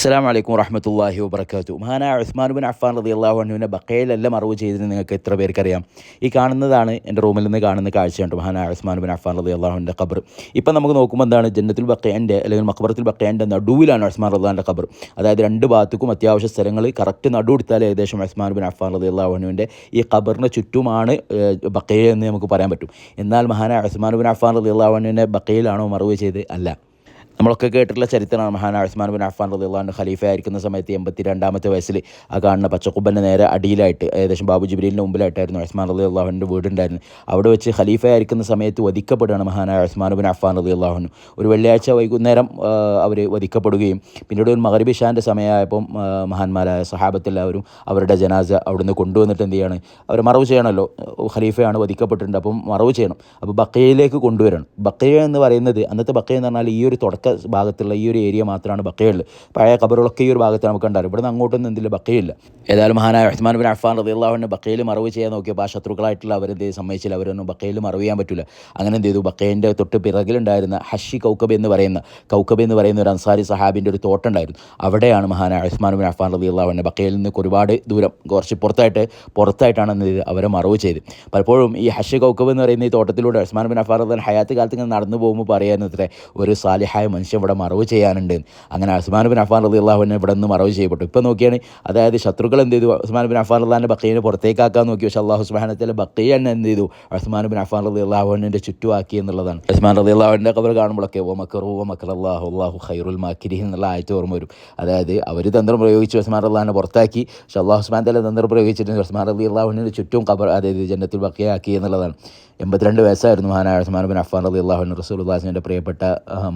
അസ്സാം വലൈക്കും വറഹമത്തല്ലാഹി വബർക്കാത്തു മഹാനായ ഉസ്മാൻ ബിൻ അഫ്ഫാൻ റതി അള്ളാഹുവിനെ ബക്കയിലെല്ലാം അറിവ് ചെയ്തതിന് നിങ്ങൾക്ക് എത്ര പേർക്കറിയാം? ഈ കാണുന്നതാണ് എന്റെ റൂമിൽ നിന്ന് കാണുന്ന കാഴ്ചയുണ്ട് മഹാനായ ഉസ്മാൻ ബിൻ അഫ്ഫാൻ റതി അള്ളാഹുവിന്റെ ഖബർ. ഇപ്പം നമുക്ക് നോക്കുമ്പോൾ എന്താണ്? ജന്നത്തുൽ ബക്കയന്റെ അല്ലെങ്കിൽ മക്ബറത്തിൽ ബക്കയന്റെ നടുവിലാണ് ഉസ്മാൻ റദ്ദാന്റെ ഖബർ. അതായത് രണ്ട് ഭാഗത്തേക്കും അത്യാവശ്യ സ്ഥലങ്ങൾ കറക്റ്റ് നടു എടുത്താൽ ഏകദേശം ഉസ്മാൻ ബിൻ അഫ്ഫാൻ റതി അള്ളാഹുവിന്റെ ഈ ഖബറിന് ചുറ്റുമാണ് ബക്കയ എന്ന് നമുക്ക് പറയാൻ പറ്റും. എന്നാൽ മഹാനായ ഉസ്മാൻ ബിൻ അഫ്ഫാൻ റതി അള്ളാഹുവിനെ ബക്കയിലാണോ മറവ് ചെയ്ത് അല്ല. നമ്മളൊക്കെ കേട്ടിട്ടുള്ള ചരിത്രമാണ്. മഹാൻ ഉസ്മാൻ ബിൻ അഫ്ഫാൻ റദിള്ളാഹു ഖലീഫ ആയിരിക്കുന്ന സമയത്ത് എൺപത്തി രണ്ടാമത്തെ വയസ്സിൽ ആ കാണുന്ന പച്ചക്കുബന്റെ നേരെ അടിയിലായിട്ട് ഏകദേശം ബാബു ജിബ്രീലിന്റെ മുമ്പിലായിട്ടായിരുന്നു ഉസ്മാൻ റതി അള്ളാഹുവിന്റെ വീടുണ്ടായിരുന്നു അവിടെ വെച്ച് ഖലീഫ ആയിരിക്കുന്ന സമയത്ത് വധിക്കപ്പെടുകയാണ് മഹാനായ ഉസ്മാൻ ബിൻ അഫ്ഫാൻ റതി അള്ളാഹുനു ഒരു വെള്ളിയാഴ്ച വൈകുന്നേരം അവർ വധിക്കപ്പെടുകയും പിന്നീട് ഒരു മകരബി ഷാന്റെ സമയമായപ്പം മഹാന്മാരായ സഹാബത്തെല്ലാവരും അവരുടെ ജനാസ അവിടുന്ന് കൊണ്ടുവന്നിട്ട് എന്ത് ചെയ്യാണ് അവർ മറവ് ചെയ്യണമല്ലോ. ഖലീഫയാണ് വധിക്കപ്പെട്ടിട്ടുണ്ട് അപ്പം മറവ് ചെയ്യണം. അപ്പോൾ ബക്കയിലേക്ക് കൊണ്ടുവരണം. ബക്കയ എന്ന് പറയുന്നത് അന്നത്തെ ബക്കയ എന്ന് പറഞ്ഞാൽ ഈ ഒരു തുടക്ക ഭാഗത്തുള്ള ഈ ഒരു ഏരിയ മാത്രമാണ് ബക്കയുള്ളത് പഴയ കബറുകളൊക്കെ ഈ ഒരു ഭാഗത്ത് നമുക്ക് ഉണ്ടാവും ഇവിടുന്ന് അങ്ങോട്ടൊന്നും എന്തില്ല ബക്കയില്ല ഏതായാലും മഹാനായ ഉസ്മാൻ ബിൻ അഫ്ഫാൻ റദിയുള്ളാഹുവിന്റെ ബക്കയിൽ മറവ് ചെയ്യാൻ നോക്കിയപ്പോൾ ആ ശത്രുക്കളായിട്ടുള്ള അവരെന്ത് സമ്മതിച്ചില്ല. അവരൊന്നും ബക്കയിൽ മറവ് ചെയ്യാൻ പറ്റില്ല. അങ്ങനെ എന്ത് ചെയ്തു? ബക്കയിന്റെ തൊട്ട് പിറകിലുണ്ടായിരുന്ന ഹഷി കൗക്കബ് എന്ന് പറയുന്ന കൗക്കബ് എന്ന് പറയുന്ന ഒരു അൻസാരി സഹാബിന്റെ ഒരു തോട്ടുണ്ടായിരുന്നു അവിടെയാണ് മഹാനായ ഉസ്മാൻ ബിൻ അഫ്ഫാൻ റദിയുള്ളാഹുവിന്റെ ബക്കയിൽ നിന്ന് ഒരുപാട് ദൂരം കുറച്ച് പുറത്തായിട്ട് പുറത്തായിട്ടാണ് എന്ത് ചെയ്ത് അവരെ മറവ് ചെയ്ത് പലപ്പോഴും ഈ ഹഷി കൗക്കബ് എന്ന് പറയുന്ന ഈ തോട്ടത്തിലൂടെ ഉസ്മാൻ ബിൻ റദ്ദാൻ ഹയാത്ത് കാലത്ത് ഇങ്ങനെ നടന്നു പോകുമ്പോൾ പറയാനത്രേ ഒരു സാലിഹായ മനുഷ്യൻ ഇവിടെ മറവ് ചെയ്യാനുണ്ട്. അങ്ങനെ ഉസ്മാൻ ബിൻ അഫാൻ അലി അള്ളാഹുവിനെ ഇവിടെ നിന്ന് മറവ് ചെയ്യപ്പെട്ടു. ഇപ്പോൾ നോക്കിയാണ് അതായത് ശത്രുക്കൾ എന്ത് ചെയ്തു? ഉസ്മാൻ ബിൻ അഫാൻ അള്ളാഹിന്റെ ബക്കീനെ പുറത്തേക്കാക്കാൻ നോക്കി. പക്ഷേ അള്ളാഹു സുബാനത്തിലെ ബക്കീ തന്നെ എന്ത് ചെയ്തു? ഉസ്മാൻ ബിൻ അഫാൻ അലി അള്ളാഹുവിന്റെ ചുറ്റുമാക്കി എന്നുള്ളതാണ്. ഉസ്മാൻ അലി അള്ളാഹുവിന്റെ കബർ കാണുമ്പോഴൊക്കെ ഓ മക്കറു ഓ മക്കർ അള്ളാഹു അള്ളാഹു ഖൈറുൽ മാക്കിരി എന്നുള്ള ആയത്ത് ഓർമ്മ വരും. അതായത് അവർ തന്ത്രം പ്രയോഗിച്ച് ഉസ്മാൻ അള്ളാഹിനെ പുറത്താക്കി. പക്ഷേ അള്ളാഹു ഉസ്മാൻ തല തന്ത്രം പ്രയോഗിച്ചിട്ട് ഉസ്മാൻ അലി അള്ളാഹുവിന്റെ ചുറ്റും കബർ അതായത് ജന്നത്തുൽ ബക്കയാക്കി എന്നുള്ളതാണ്. എൺപത്തിരണ്ട് വയസ്സായിരുന്നു മഹാനായ ഉസ്മാൻ ബിൻ അഫ്ഫാൻ അലി അള്ളാഹുൻ റസൂൽ ഉള്ളാസിന്റെ പ്രിയപ്പെട്ട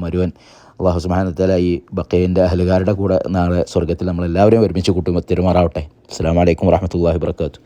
മരുവൻ. അള്ളാഹു സുബാനത്തല ഈ ബക്കയിന്റെ അഹലുകാരുടെ കൂടെ നാളെ സ്വർഗത്തിൽ നമ്മളെല്ലാവരെയും ഒരുമിച്ച് കൂട്ടുമ്പോൾ തിരുമാറാവട്ടെ അസ്സാം വലൈക്കും വാഹമത്തല്ലാഹി വർക്കാത്തു